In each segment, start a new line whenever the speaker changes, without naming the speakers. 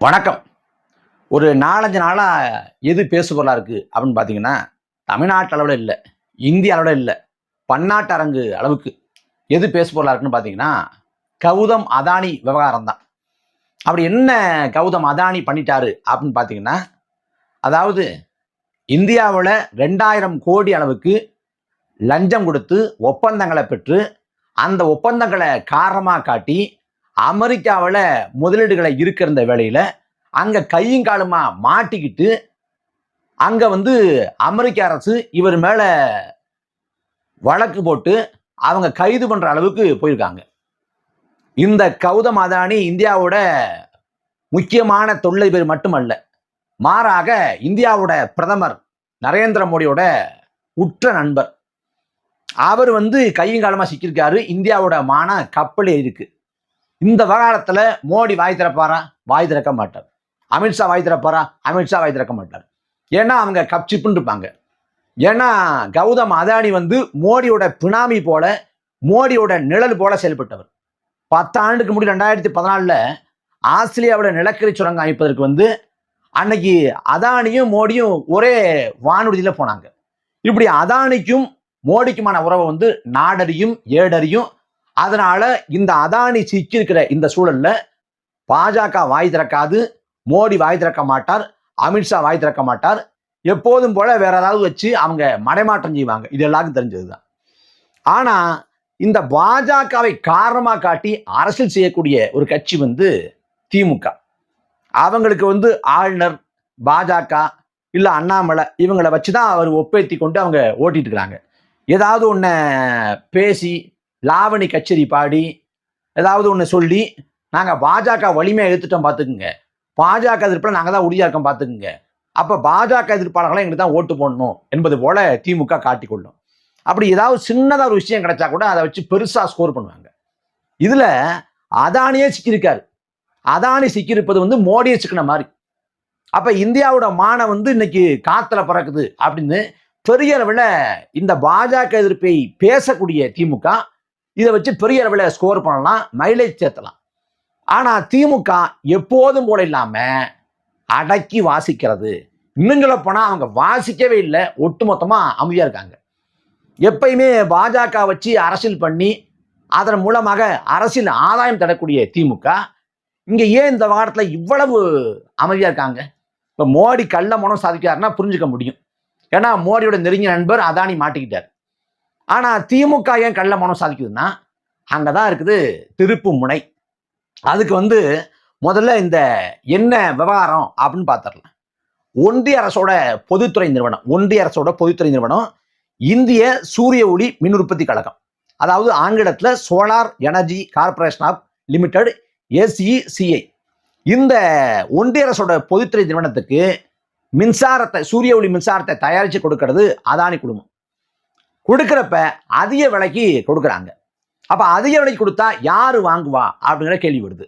வணக்கம். ஒரு நாலஞ்சு நாளாக எது பேசுபொருளாக இருக்குது அப்படின்னு பார்த்தீங்கன்னா தமிழ்நாட்டு அளவில் இல்லை இந்திய அளவில் இல்லை பன்னாட்டு அரங்கு அளவுக்கு எது பேசுபொருளாக இருக்குன்னு பார்த்தீங்கன்னா கௌதம் அதானி விவகாரம் தான். அப்படி என்ன கௌதம் அதானி பண்ணிட்டாரு அப்படின்னு பார்த்தீங்கன்னா அதாவது இந்தியாவில் ரெண்டாயிரம் கோடி அளவுக்கு லஞ்சம் கொடுத்து ஒப்பந்தங்களை பெற்று அந்த ஒப்பந்தங்களை காரணமாக காட்டி அமெரிக்காவில் முதலீடுகளை இருக்கிற இந்த வேலையில் அங்கே கையும் காலமாக மாட்டிக்கிட்டு அங்கே வந்து அமெரிக்க அரசு இவர் மேலே வழக்கு போட்டு அவங்க கைது பண்ணுற அளவுக்கு போயிருக்காங்க. இந்த கௌதம் அதானி இந்தியாவோட முக்கியமான தொழிலதிபர் மட்டுமல்ல மாறாக இந்தியாவோட பிரதமர் நரேந்திர மோடியோட உற்ற நண்பர். அவர் வந்து கையும் காலமாக சிக்கியிருக்காரு இந்தியாவோட மான கப்பல் இருக்கு. இந்த விவகாரத்தில் மோடி வாய் திறப்பாரா? வாய் திறக்க மாட்டார். அமித்ஷா வாய் திறப்பாரா? அமித்ஷா வாய் திறக்க மாட்டார். ஏன்னா அவங்க கப்சிப்புன்னு இருப்பாங்க. ஏன்னா கௌதம் அதானி வந்து மோடியோட பினாமி போல மோடியோட நிழல் போல செயல்பட்டவர். பத்து ஆண்டுக்கு முடி ரெண்டாயிரத்தி பதினாலில் ஆஸ்திரேலியாவோட நிலக்கரி சுரங்கம் அமைப்பதற்கு வந்து அன்னைக்கு அதானியும் மோடியும் ஒரே வானொலியில் போனாங்க. இப்படி அதானிக்கும் மோடிக்குமான உறவை வந்து நாடறியும் ஏடறியும் அதனால இந்த அதானி சிக்கியிருக்கிற இந்த சூழல்ல பாஜக வாய் திறக்காது மோடி வாய் திறக்க மாட்டார் அமித்ஷா வாய் திறக்க மாட்டார். எப்போதும் போல வேற ஏதாவது வச்சு அவங்க மடைமாற்றம் செய்வாங்க. இது எல்லாருக்கும் தெரிஞ்சதுதான். ஆனா இந்த பாஜகவை காரணமா காட்டி அரசியல் செய்யக்கூடிய ஒரு கட்சி வந்து திமுக. அவங்களுக்கு வந்து ஆளுநர் பாஜக இல்ல அண்ணாமலை இவங்களை வச்சு தான் அவர் ஒப்பேத்தி கொண்டு அவங்க ஓட்டிட்டு இருக்கிறாங்க. ஏதாவது ஒன்று பேசி லாவணி கச்சேரி பாடி ஏதாவது ஒன்று சொல்லி நாங்கள் பாஜக வலிமையாக எடுத்துட்டோம் பார்த்துக்குங்க பாஜக எதிர்ப்பில் நாங்கள் தான் உறுதியாக இருக்கோம் பார்த்துக்குங்க அப்போ பாஜக எதிர்ப்பாளர்களை எங்களுக்கு தான் ஓட்டு போடணும் என்பது போல திமுக காட்டிக்கொள்ளும். அப்படி ஏதாவது சின்னதாக ஒரு விஷயம் கிடைச்சா கூட அதை வச்சு பெருசாக ஸ்கோர் பண்ணுவாங்க. இதில் அதானியே சிக்கியிருக்காரு. அதானி சிக்கியிருப்பது வந்து மோடியை சிக்கின மாதிரி. அப்போ இந்தியாவோட மானை வந்து இன்னைக்கு காற்றுல பறக்குது அப்படின்னு பெரிய அளவில் இந்த பாஜக எதிர்ப்பை பேசக்கூடிய திமுக இதை வச்சு பெரிய அளவில் ஸ்கோர் பண்ணலாம் மைலேஜ் சேர்த்தலாம். ஆனால் திமுக எப்போதும் போல இல்லாமல் அடக்கி வாசிக்கிறது. இன்னும் சொல்ல போனால் அவங்க வாசிக்கவே இல்லை. ஒட்டுமொத்தமாக அமைதியாக இருக்காங்க. எப்பயுமே பாஜக வச்சு அரசியல் பண்ணி அதன் மூலமாக அரசியல் ஆதாயம் தரக்கூடிய திமுக இங்கே ஏன் இந்த வாரத்தில் இவ்வளவு அமைதியாக இருக்காங்க? இப்போ மோடி கள்ள மனம் சாதிக்கிறாருன்னா புரிஞ்சுக்க முடியும். ஏன்னா மோடியோட நெருங்கிய நண்பர் அதானி மாட்டிக்கிட்டார். ஆனால் திமுக ஏன் கள்ள மனம் சாதிக்குதுன்னா அங்கே தான் இருக்குது திருப்பு முனை. அதுக்கு வந்து முதல்ல இந்த என்ன விவகாரம் அப்படின்னு பார்த்துடலாம் ஒன்றிய அரசோட பொதுத்துறை நிறுவனம் ஒன்றிய அரசோட பொதுத்துறை நிறுவனம் இந்திய சூரிய ஒளி மின் உற்பத்தி கழகம். அதாவது ஆங்கிலத்தில் solar energy corporation of limited S E C I இந்த ஒன்றிய அரசோட பொதுத்துறை நிறுவனத்துக்கு மின்சாரத்தை சூரிய ஒளி மின்சாரத்தை தயாரித்து கொடுக்கறது அதானி குழுமம் கொடுக்குறப்ப அதிக விலைக்கு கொடுக்குறாங்க. அப்போ அதிக விலைக்கு கொடுத்தா யார் வாங்குவா? அப்படிங்கிற கேள்வி வருது.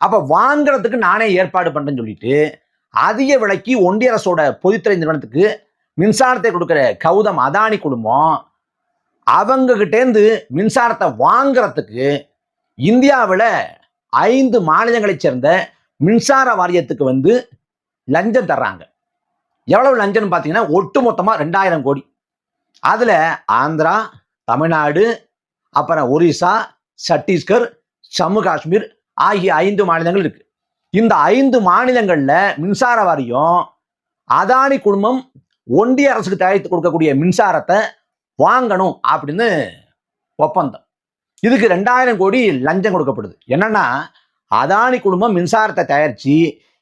அப்போ வாங்குறதுக்கு நானே ஏற்பாடு பண்ணுறேன்னு சொல்லிட்டு அதிக விலைக்கு ஒன்றிய அரசோட பொதுத்துறை நிறுவனத்துக்கு மின்சாரத்தை கொடுக்குற கௌதம் அதானி குழுமம் அவங்ககிட்டேருந்து மின்சாரத்தை வாங்குறதுக்கு இந்தியாவில் ஐந்து மாநிலங்களைச் சேர்ந்த மின்சார வாரியத்துக்கு வந்து லஞ்சம் தர்றாங்க. எவ்வளவு லஞ்சம்னு பார்த்தீங்கன்னா ஒட்டு மொத்தமாக ரெண்டாயிரம் கோடி. அதில் ஆந்திரா தமிழ்நாடு அப்புறம் ஒரிசா சத்தீஸ்கர் ஜம்மு காஷ்மீர் ஆகிய ஐந்து மாநிலங்கள் இருக்கு. இந்த ஐந்து மாநிலங்களில் மின்சார வாரியம் அதானி குழுமம் ஒன்றிய அரசுக்கு தயாரித்து கொடுக்கக்கூடிய மின்சாரத்தை வாங்கணும் அப்படின்னு ஒப்பந்தம். இதுக்கு ரெண்டாயிரம் கோடி லஞ்சம் கொடுக்கப்படுது. என்னன்னா அதானி குழுமம் மின்சாரத்தை தயாரித்து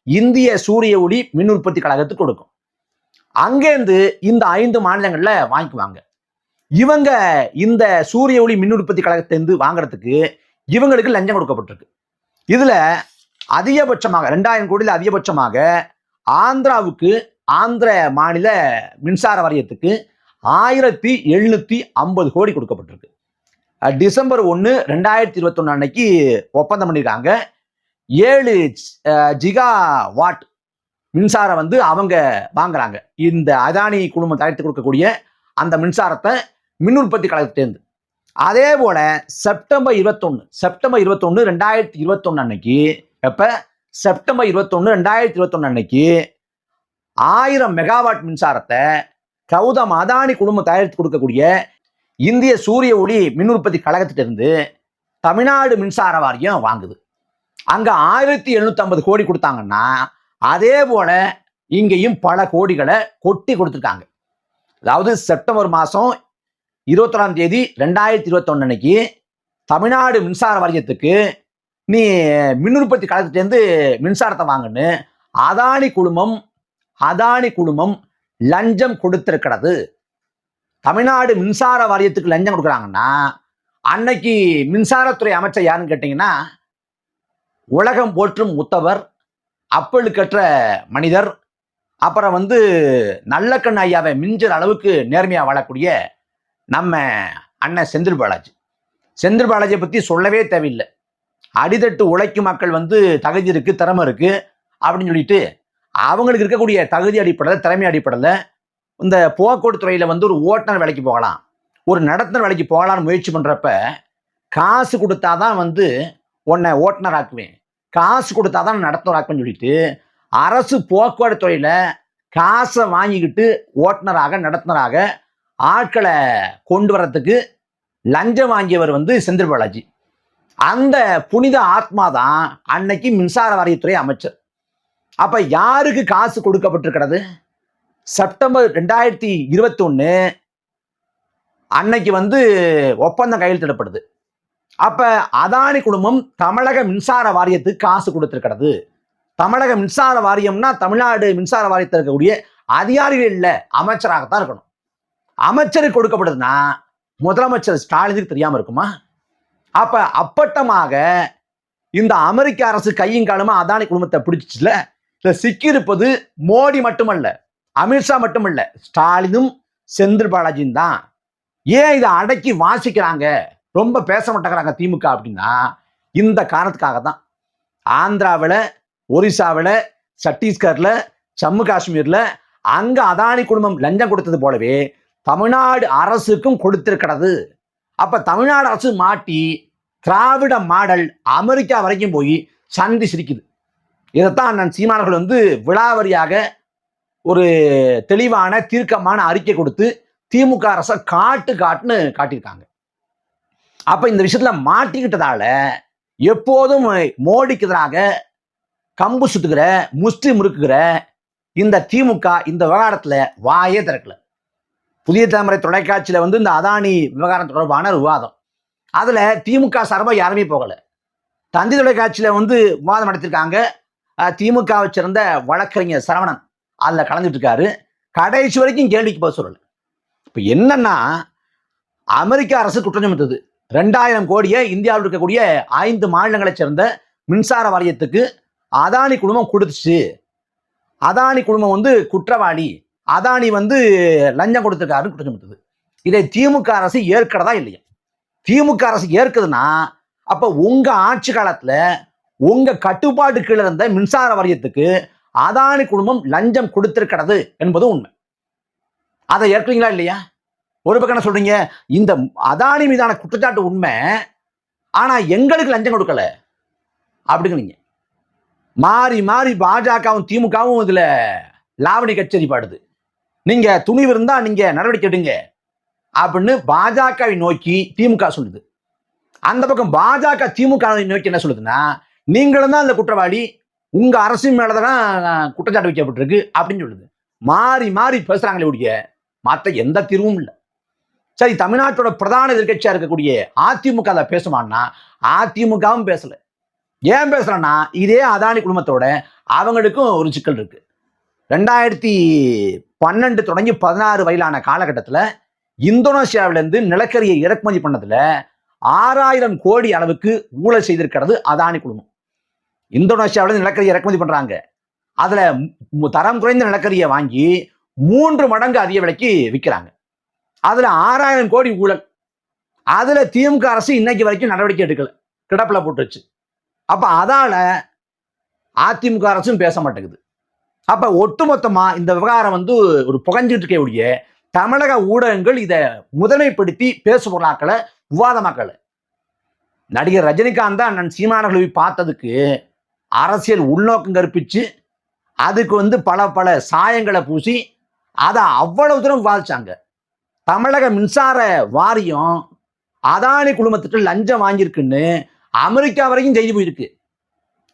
இந்திய சூரிய ஒளி மின் உற்பத்தி கழகத்துக்கு கொடுக்கும். அங்கேருந்து இந்த ஐந்து மாநிலங்களில் வாங்கிக்குவாங்க. இவங்க இந்த சூரிய ஒளி மின் உற்பத்தி கழகத்திலிருந்து வாங்குறதுக்கு இவங்களுக்கு லஞ்சம் கொடுக்கப்பட்டிருக்கு. இதுல அதிகபட்சமாக ரெண்டாயிரம் கோடியில் அதிகபட்சமாக ஆந்திராவுக்கு ஆந்திர மாநில மின்சார வாரியத்துக்கு ஆயிரத்தி எழுநூத்தி ஐம்பது கோடி கொடுக்கப்பட்டிருக்கு. டிசம்பர் ஒன்று ரெண்டாயிரத்தி இருபத்தொன்னு அன்னைக்கு ஒப்பந்தம் பண்ணியிருக்காங்க ஏழு ஜிகா வாட் மின்சாரம் வந்து அவங்க வாங்குறாங்க. இந்த அதானி குழுமம் தயாரித்து கொடுக்கக்கூடிய அந்த மின்சாரத்தை மின் உற்பத்தி கழகத்திலேருந்து அதே போல செப்டம்பர் இருபத்தொன்று செப்டம்பர் இருபத்தொன்று ரெண்டாயிரத்தி இருபத்தொன்னு அன்னைக்கு எப்ப? செப்டம்பர் இருபத்தொன்னு ரெண்டாயிரத்தி இருபத்தொன்னு அன்னைக்கு ஆயிரம் மெகாவாட் மின்சாரத்தை கௌதம் அதானி குழுமம் தயாரித்து கொடுக்கக்கூடிய இந்திய சூரிய ஒளி மின் உற்பத்தி கழகத்திலிருந்து தமிழ்நாடு மின்சார வாரியம் வாங்குது. அங்க ஆயிரத்தி எழுநூத்தி ஐம்பது கோடி கொடுத்தாங்கன்னா அதே போல இங்கேயும் பல கோடிகளை கொட்டி கொடுத்துருக்காங்க. அதாவது செப்டம்பர் மாதம் இருபத்தொன்னாம் தேதி ரெண்டாயிரத்தி இருபத்தொன்னு அன்னைக்கு தமிழ்நாடு மின்சார வாரியத்துக்கு நீ மின் உற்பத்தி கழகத்துலேருந்து மின்சாரத்தை வாங்கினு அதானி குழுமம் அதானி குழுமம் லஞ்சம் கொடுத்திருக்கிறது. தமிழ்நாடு மின்சார வாரியத்துக்கு லஞ்சம் கொடுக்குறாங்கன்னா அன்னைக்கு மின்சாரத்துறை அமைச்சர் யாருன்னு கேட்டிங்கன்னா உலகம் போற்றும் முத்தவர் அப்பழுக்கற்ற மனிதர் அப்புறம் வந்து நல்ல கண் ஐயாவை மிஞ்சுற அளவுக்கு நேர்மையாக வாழக்கூடிய நம்ம அண்ணன் செந்தில் பாலாஜி. செந்தில் பாலாஜியை பற்றி சொல்லவே தேவையில்லை. அடித்தட்டு உழைக்கும் மக்கள் வந்து தகுதி இருக்குது திறமை இருக்குது அப்படின்னு சொல்லிட்டு அவங்களுக்கு இருக்கக்கூடிய தகுதி அடிப்படையில் திறமை அடிப்படையில் இந்த போக்குவரத்து துறையில் வந்து ஒரு ஓட்டுநர் வேலைக்கு போகலாம். ஒரு நடத்துனர் வேலைக்கு போகலான்னு முயற்சி பண்ணுறப்ப காசு கொடுத்தாதான் வந்து உன்னை ஓட்டுநர் ஆக்குவேன் காசு கொடுத்தாதான் தான் ஆக்குவேன்னு சொல்லிட்டு அரசு போக்குவரத்து துறையில் காசை வாங்கிக்கிட்டு ஓட்டுநராக நடத்துனராக ஆட்களை கொண்டு வரத்துக்கு லஞ்சம் வாங்கியவர் வந்து செந்தில் பாலாஜி. அந்த புனித ஆத்மா தான் அன்னைக்கு மின்சார வாரியத்துறை அமைச்சர். அப்போ யாருக்கு காசு கொடுக்கப்பட்டிருக்கிறது? செப்டம்பர் ரெண்டாயிரத்தி இருபத்தொன்று அன்னைக்கு வந்து ஒப்பந்தம் கையெழுத்திடப்படுது. அப்ப அதானி குடும்பம் தமிழக மின்சார வாரியத்துக்கு காசு கொடுத்திருக்கிறது. தமிழக மின்சார வாரியம்னா தமிழ்நாடு மின்சார வாரியத்தில் இருக்கக்கூடிய அதிகாரிகள் இல்லை அமைச்சராகத்தான் இருக்கணும். அமைச்சருக்கு கொடுக்கப்படுதுன்னா முதலமைச்சர் ஸ்டாலினுக்கு தெரியாம இருக்குமா? அப்ப அப்பட்டமாக இந்த அமெரிக்க அரசு கையும் காலமா அதானி குடும்பத்தை பிடிச்சிச்சுல? இதுல சிக்கியிருப்பது மோடி மட்டுமல்ல அமித்ஷா மட்டுமல்ல ஸ்டாலினும் செந்தில் பாலாஜியும் தான். ஏன் இதை அடக்கி வாசிக்கிறாங்க? ரொம்ப பேச மாட்டேங்கிறாங்க திமுக அப்படின்னா இந்த காரணத்துக்காக தான் ஆந்திராவில் ஒரிசாவில் சத்தீஸ்கரில் ஜம்மு காஷ்மீரில் அங்கே அதானி குடும்பம் லஞ்சம் கொடுத்தது போலவே தமிழ்நாடு அரசுக்கும் கொடுத்திருக்கிறது. அப்ப தமிழ்நாடு அரசு மாட்டி திராவிட மாடல் அமெரிக்கா வரைக்கும் போய் சந்தி சிரிக்குது. இதைத்தான் நான் சீமானர்கள் வந்து விழாவரியாக ஒரு தெளிவான தீர்க்கமான அறிக்கை கொடுத்து திமுக அரசை காட்டு காட்டுன்னு காட்டியிருக்காங்க. அப்ப இந்த விஷயத்துல மாட்டிக்கிட்டதால எப்போதும் மோடிக்கு எதிராக கம்பு சுத்துக்கிற முஸ்லீம் முறுக்குகிற இந்த திமுக இந்த விவகாரத்துல வாயே திறக்கல. புதிய தலைமுறை தொலைக்காட்சியில வந்து இந்த அதானி விவகாரம் தொடர்பான விவாதம். அதுல திமுக சார்பாக யாருமே போகல. தந்தி தொலைக்காட்சியில வந்து விவாதம் நடத்திருக்காங்க திமுக திமுகவை சேர்ந்த வழக்கறிஞர் சரவணன் அதில் கலந்துட்டு இருக்காரு கடைசி வரைக்கும் கேள்விக்கு பதில் சொல்லல. இப்போ என்னன்னா அமெரிக்க அரசு குற்றம் சுமத்துது ரெண்டாயிரம் கோடியை இந்தியாவில் இருக்கக்கூடிய ஐந்து மாநிலங்களைச் சேர்ந்த மின்சார வாரியத்துக்கு அதானி குடும்பம் கொடுத்துச்சு. அதானி குடும்பம் வந்து குற்றவாளி. அதானி வந்து லஞ்சம் கொடுத்துருக்காருன்னு குற்றம் சுமத்துது இதை திமுக அரசு ஏற்கிறதா இல்லையா? திமுக அரசு ஏற்குதுன்னா அப்போ உங்கள் ஆட்சி காலத்தில் உங்கள் கட்டுப்பாட்டு கீழே இருந்த மின்சார வாரியத்துக்கு அதானி குடும்பம் லஞ்சம் கொடுத்திருக்கிறது என்பது உண்மை. அதை ஏற்கிறீங்களா இல்லையா? ஒரு பக்கம் என்ன சொல்றீங்க? இந்த அதானி மீதான குற்றச்சாட்டு உண்மை ஆனா எங்களுக்கு லஞ்சம் கொடுக்கல. அப்படிங்கிறீங்க. மாறி மாறி பாஜகவும் திமுகவும் இதுல லாவணி கச்சேரி பாடுது. நீங்க துணிவு இருந்தா நீங்க நடவடிக்கை எடுங்க. அப்படின்னு பாஜகவை நோக்கி திமுக சொல்லுது. அந்த பக்கம் பாஜக திமுக நோக்கி என்ன சொல்லுதுன்னா நீங்களும் தான் அந்த குற்றவாளி உங்க அரசின் மேலதான் குற்றச்சாட்டு வைக்கப்பட்டிருக்கு அப்படின்னு சொல்லுது. மாறி மாறி பேசுறாங்களே ஒழிய மற்ற எந்த தீர்வும் இல்லை. சரி தமிழ்நாட்டோட பிரதான எதிர்கட்சியாக இருக்கக்கூடிய அதிமுக அதை பேசுமான்னா அதிமுகவும் பேசலை. ஏன் பேசுகிறேன்னா இதே அதானி குடும்பத்தோட அவங்களுக்கும் ஒரு சிக்கல் இருக்கு. ரெண்டாயிரத்தி பன்னெண்டு தொடங்கி பதினாறு வயலான காலகட்டத்தில் இந்தோனேஷியாவிலேருந்து நிலக்கரியை இறக்குமதி பண்ணதில் ஆறாயிரம் கோடி அளவுக்கு ஊழல் செய்திருக்கிறது அதானி குடும்பம் இந்தோனேஷியாவிலேருந்து நிலக்கரியை இறக்குமதி பண்ணுறாங்க அதில் தரம் குறைந்த நிலக்கரியை வாங்கி மூன்று மடங்கு அதிக விலைக்கு விற்கிறாங்க. அதுல ஆறாயிரம் கோடி ஊழல். அதுல திமுக அரசு இன்னைக்கு வரைக்கும் நடவடிக்கை எடுக்கல. கிடப்பில் போட்டுருச்சு. அப்ப அதால அதிமுக அரசும் பேச மாட்டேங்குது. அப்ப ஒட்டுமொத்தமா இந்த விவகாரம் வந்து ஒரு புகஞ்சிட்டு இருக்கக்கூடிய தமிழக ஊடகங்கள் இதை முதன்மைப்படுத்தி அரசியல் உள்நோக்கம் கற்பிச்சு அதுக்கு வந்து பல பல சாயங்களை பூசி அதை அவ்வளவு தூரம் விவாதிச்சாங்க. தமிழக மின்சார வாரியம் அதானி குழுமத்துக்கு லஞ்சம் வாங்கியிருக்குன்னு அமெரிக்கா வரைக்கும் செய்தி போயிருக்கு.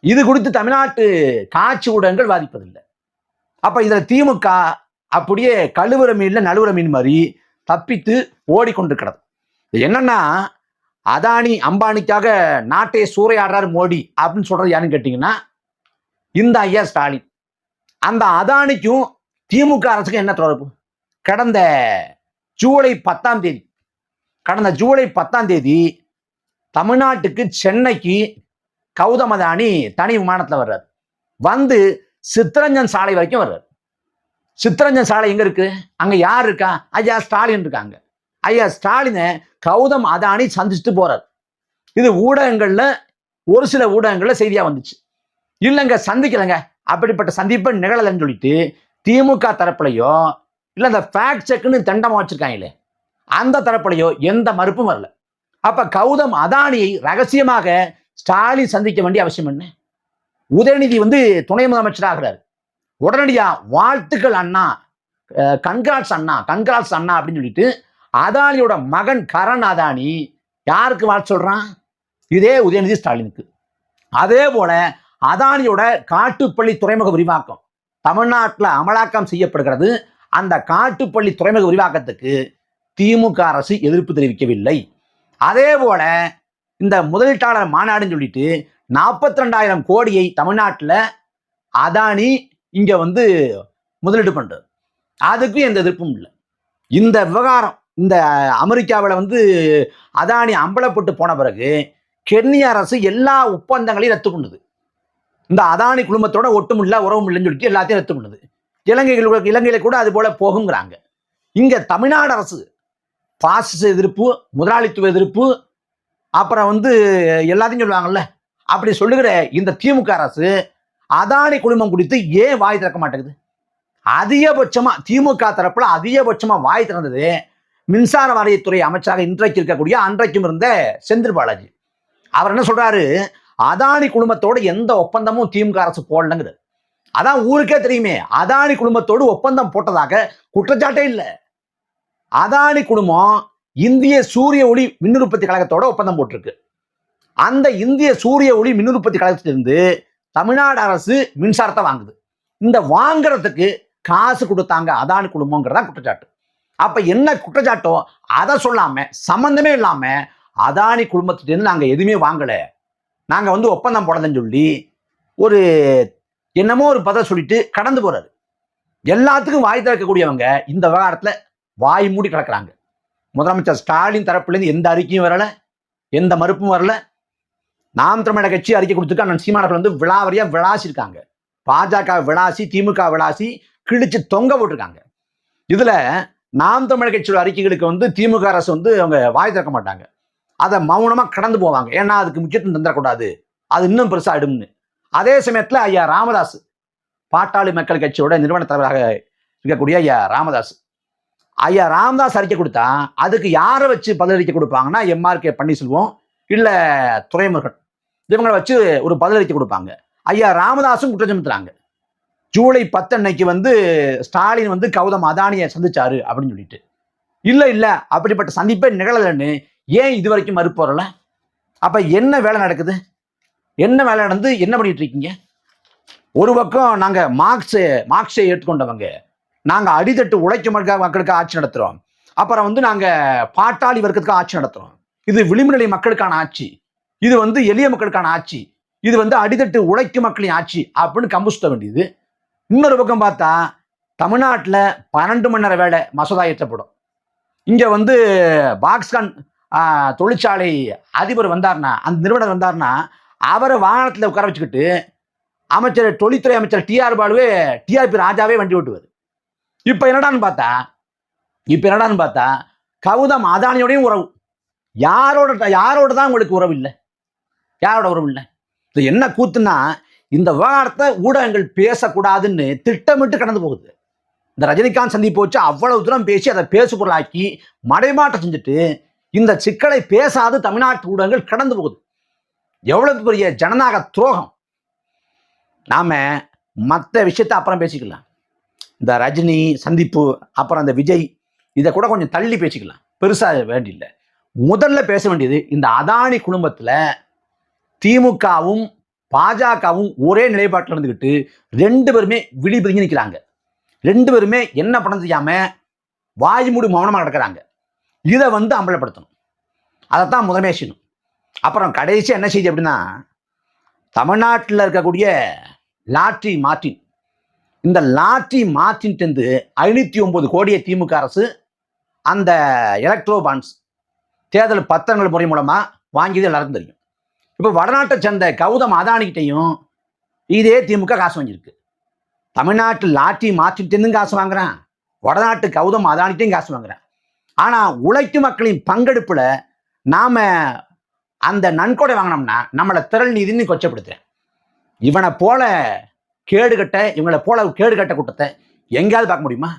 இது குறித்து தமிழ்நாட்டு காட்சி ஊடகங்கள் வாதிப்பதில்லை. அப்ப இதுல திமுக அப்படியே கழுவுற மீன்ல நழுவுற மீன் மாதிரி தப்பித்து ஓடிக்கொண்டிருக்கிறது. இது என்னன்னா அதானி அம்பானிக்காக நாட்டை சூறையாடுறாரு மோடி அப்படின்னு சொல்றது யாருன்னு கேட்டீங்கன்னா இந்த ஐயா ஸ்டாலின். அந்த அதானிக்கும் திமுக அரசுக்கும் என்ன தொடர்பு? கடந்த ஜூலை பத்தாம் தேதி. கடந்த ஜூலை பத்தாம் தேதி தமிழ்நாட்டுக்கு சென்னைக்கு கௌதம் அதானி தனி விமானத்தில் வர்றார். வந்து சித்தரஞ்சன் சாலை வரைக்கும் வர்றார். சித்தரஞ்சன் சாலை எங்க இருக்கு? அங்க யார் இருக்கா? ஐயா ஸ்டாலின் இருக்காங்க. ஐயா ஸ்டாலினை கௌதம் அதானி சந்திச்சுட்டு போறார். இது ஊடகங்கள்ல ஒரு சில ஊடகங்கள்ல செய்தியா வந்துச்சு. இல்லைங்க சந்திக்கலைங்க. அப்படிப்பட்ட சந்திப்பு நிகழலைன்னு சொல்லிட்டு திமுக தரப்புலையோ இல்லை இந்த ஃபேக்ட் செக்னு தண்டமாக வச்சுருக்காங்களே அந்த தரப்புலையோ எந்த மறுப்பும் வரல. அப்போ கௌதம் அதானியை ரகசியமாக ஸ்டாலின் சந்திக்க வேண்டிய அவசியம் என்ன? உதயநிதி வந்து துணை முதலமைச்சராகிறார். உடனடியாக வாழ்த்துக்கள் அண்ணா கண்காட்ஸ் அண்ணா கண்காட்ஸ் அண்ணா அப்படின்னு சொல்லிட்டு அதானியோட மகன் கரண் அதானி யாருக்கு வாழ்த்து சொல்கிறான் இதே உதயநிதி ஸ்டாலினுக்கு. அதே போல அதானியோட காட்டுப்பள்ளி துறைமுக விரிவாக்கம். தமிழ்நாட்டில் அமலாக்கம் செய்யப்படுகிறது. அந்த காட்டுப்பள்ளி துறைமுக விரிவாக்கத்துக்கு திமுக அரசு எதிர்ப்பு தெரிவிக்கவில்லை. அதே போல இந்த முதலீட்டாளர் மாநாடுன்னு சொல்லிட்டு நாற்பத்தி ரெண்டாயிரம் கோடியை தமிழ்நாட்டில் அதானி இங்க வந்து முதலீடு பண்ணுறது அதுக்கும் எந்த எதிர்ப்பும் இல்லை. இந்த விவகாரம் இந்த அமெரிக்காவில் வந்து அதானி அம்பலப்பட்டு போன பிறகு கென்னிய அரசு எல்லா ஒப்பந்தங்களையும் ரத்து பண்ணுது. இந்த அதானி குடும்பத்தோட ஒட்டும் இல்லை உறவும் இல்லைன்னு சொல்லிட்டு எல்லாத்தையும் ரத்து பண்ணுது. இலங்கைகள் இலங்கையில கூட அது போல போகுங்கிறாங்க. இங்க தமிழ்நாடு அரசு பாசிச எதிர்ப்பு முதலாளித்துவ எதிர்ப்பு அப்புறம் வந்து எல்லாத்தையும் சொல்லுவாங்கல்ல அப்படி சொல்லுகிற இந்த திமுக அரசு அதானி குடும்பம் குறித்து ஏன் வாய் திறக்க மாட்டேங்குது? அதிகபட்சமா திமுக தரப்புல அதிகபட்சமா வாய் திறந்தது மின்சார வாரியத்துறை அமைச்சராக இன்றைக்கு இருக்கக்கூடிய அன்றைக்கும் இருந்த செந்தில் பாலாஜி. அவர் என்ன சொல்றாரு? அதானி குடும்பத்தோடு எந்த ஒப்பந்தமும் திமுக அரசு போடலங்குது. அதான் ஊருக்கே தெரியுமே அதானி குடும்பத்தோடு ஒப்பந்தம் போட்டதாக குற்றச்சாட்டே இல்லை. அதானி குடும்பம் இந்திய சூரிய ஒளி மின் உற்பத்தி கழகத்தோட ஒப்பந்தம் போட்டிருக்கு. அந்த இந்திய சூரிய ஒளி மின் உற்பத்தி கழகத்திலிருந்து தமிழ்நாடு அரசு மின்சாரத்தை வாங்குது. இந்த வாங்குறதுக்கு காசு கொடுத்தாங்க அதானி குடும்பங்கிறதா குற்றச்சாட்டு. அப்ப என்ன குற்றச்சாட்டோ அதை சொல்லாம சம்பந்தமே இல்லாம அதானி குடும்பத்திட்டேருந்து நாங்க எதுவுமே வாங்கல. நாங்க வந்து ஒப்பந்தம் போடலன்னு சொல்லி ஒரு என்னமோ ஒரு பதம் சொல்லிட்டு கடந்து போறாரு. எல்லாத்துக்கும் வாய் திறக்கக்கூடியவங்க இந்த விவகாரத்துல வாய் மூடி கிடக்குறாங்க. முதலமைச்சர் ஸ்டாலின் தரப்புலேருந்து எந்த அறிக்கையும் வரல எந்த மறுப்பும் வரல. நாம் தமிழக கட்சி அறிக்கை கொடுத்துருக்கு அண்ணன் சீமானவர்கள் வந்து விழாவரியா விளாசிருக்காங்க. பாஜக விளாசி திமுக விளாசி கிழிச்சு தொங்க போட்டிருக்காங்க. இதுல நாம் தமிழக கட்சியோட அறிக்கைகளுக்கு வந்து திமுக அரசு வந்து அவங்க வாய் திறக்க மாட்டாங்க. அதை மௌனமா கடந்து போவாங்க. ஏன்னா அதுக்கு முக்கியத்துவம் தந்துடக்கூடாது. அது இன்னும் பெருசா ஆயிடும்னு. அதே சமயத்துல ஐயா ராமதாஸ் பாட்டாளி மக்கள் கட்சியோட நிறுவன தலைவராக இருக்கக்கூடிய ஐயா ராமதாஸ் ஐயா ராமதாஸ் அறிக்கை கொடுத்தா அதுக்கு யாரை வச்சு பதிலளிக்க கொடுப்பாங்கன்னா எம்ஆர்கே பன்னீர்செல்வம் இல்ல துறைமுருகன் இவங்களை வச்சு ஒரு பதிலளிக்க கொடுப்பாங்க. ஐயா ராமதாஸும் குற்றம் சுமத்துறாங்க. ஜூலை பத்து அன்னைக்கு வந்து ஸ்டாலின் வந்து கௌதம் அதானியை சந்திச்சாரு அப்படின்னு சொல்லிட்டு. இல்லை இல்லை அப்படிப்பட்ட சந்திப்பே நிகழலைன்னு ஏன் இது வரைக்கும் மறுப்பு வரல? என்ன வேலை நடக்குது? என்ன வேலை நடந்து என்ன பண்ணிட்டு இருக்கீங்க? ஒரு பக்கம் நாங்க மார்க்ஸ் மார்க்ஸை ஏற்றுக்கொண்டவங்க. நாங்க அடித்தட்டு உழைக்கும் மக்களுக்கு ஆட்சி நடத்துறோம். அப்புறம் வந்து நாங்க பாட்டாளி வர்க்கத்துக்கு ஆட்சி நடத்துறோம். இது விளிம்புநிலை மக்களுக்கான ஆட்சி. இது வந்து எளிய மக்களுக்கான ஆட்சி. இது வந்து அடித்தட்டு உழைக்கும் மக்களின் ஆட்சி அப்படின்னு கம்பு சுத்த வேண்டியது. இன்னொரு பக்கம் பார்த்தா தமிழ்நாட்டில் பன்னெண்டு மணி நேர வேலை மசோதா ஏற்றப்படும். இங்கே வந்து பாக்ஸ்கான் தொழிற்சாலை அதிபர் வந்தார்னா அந்த நிறுவனர் வந்தார்னா அவரை வாகனத்தில் உட்கார வச்சுக்கிட்டு அமைச்சர் தொழில்துறை அமைச்சர் டிஆர் பாலுவே டிஆர்பி ராஜாவே வண்டி ஓட்டுவார். இப்போ என்னடான்னு பார்த்தா இப்போ என்னடான்னு பார்த்தா கௌதம் அதானியோடையும் உறவு. யாரோட யாரோட தான் உங்களுக்கு உறவு இல்லை? யாரோட உறவு இல்லை? இது என்ன கூத்துன்னா இந்த விவகாரத்தை ஊடகங்கள் பேசக்கூடாதுன்னு திட்டமிட்டு கடந்து போகுது. இந்த ரஜினிகாந்த் சந்திப்பு வச்சு அவ்வளவு தூரம் பேசி அதை பேசு பொருளாக்கி மடைமாட்டம் செஞ்சுட்டு இந்த சிக்கலை பேசாது தமிழ்நாட்டு ஊடகங்கள் கடந்து போகுது. எவ்வளவு பெரிய ஜனநாயக துரோகம்? நாம் மற்ற விஷயத்த அப்புறம் பேசிக்கலாம். இந்த ரஜினி சந்திப்பு அப்புறம் அந்த விஜய் இதை கூட கொஞ்சம் தள்ளி பேசிக்கலாம். பெருசாக வேண்டியில்லை. முதல்ல பேச வேண்டியது இந்த அதானி குடும்பத்தில் திமுகவும் பாஜகவும் ஒரே நிலைப்பாட்டில் இருந்துக்கிட்டு ரெண்டு பேருமே விழி பிரிஞ்சு நிற்கிறாங்க ரெண்டு பேருமே என்ன பண்ண செய்யாமல் வாய் மூடி மௌனமாக நடக்கிறாங்க இதை வந்து அம்பலப்படுத்தணும். அதைத்தான் முதன்மையாக செய்யணும். அப்புறம் கடைசி என்ன செய்தி அப்படின்னா தமிழ்நாட்டில் இருக்கக்கூடிய லாட்ரி மார்டின். இந்த லாட்ரி மார்டின்ட்டு ஐநூற்றி ஒம்பது கோடியை திமுக அரசு அந்த எலக்ட்ரோ பாண்ட்ஸ் தேர்தல் பத்திரங்கள் முறை மூலமாக வாங்கியது எல்லாருக்கும் தெரியும். இப்போ வடநாட்டை சேர்ந்த கௌதம் அதானிக்கிட்டையும் இதே திமுக காசு வாங்கியிருக்கு. தமிழ்நாட்டு லாட்ரி மாற்றிட்டு காசு வாங்குறான். வடநாட்டு கௌதம் அதானிட்டையும் காசு வாங்குறான். ஆனால் உழைக்கும் மக்களின் பங்கெடுப்பில் நாம் அந்த நன்கொடை வாங்கினோம்னா நம்மளை திரள் நீதினு கொச்சப்படுத்துறேன். இவனை போல கேடுகட்ட இவங்களை போல கேடுகட்ட கூட்டத்தை எங்கேயாவது பார்க்க முடியுமா?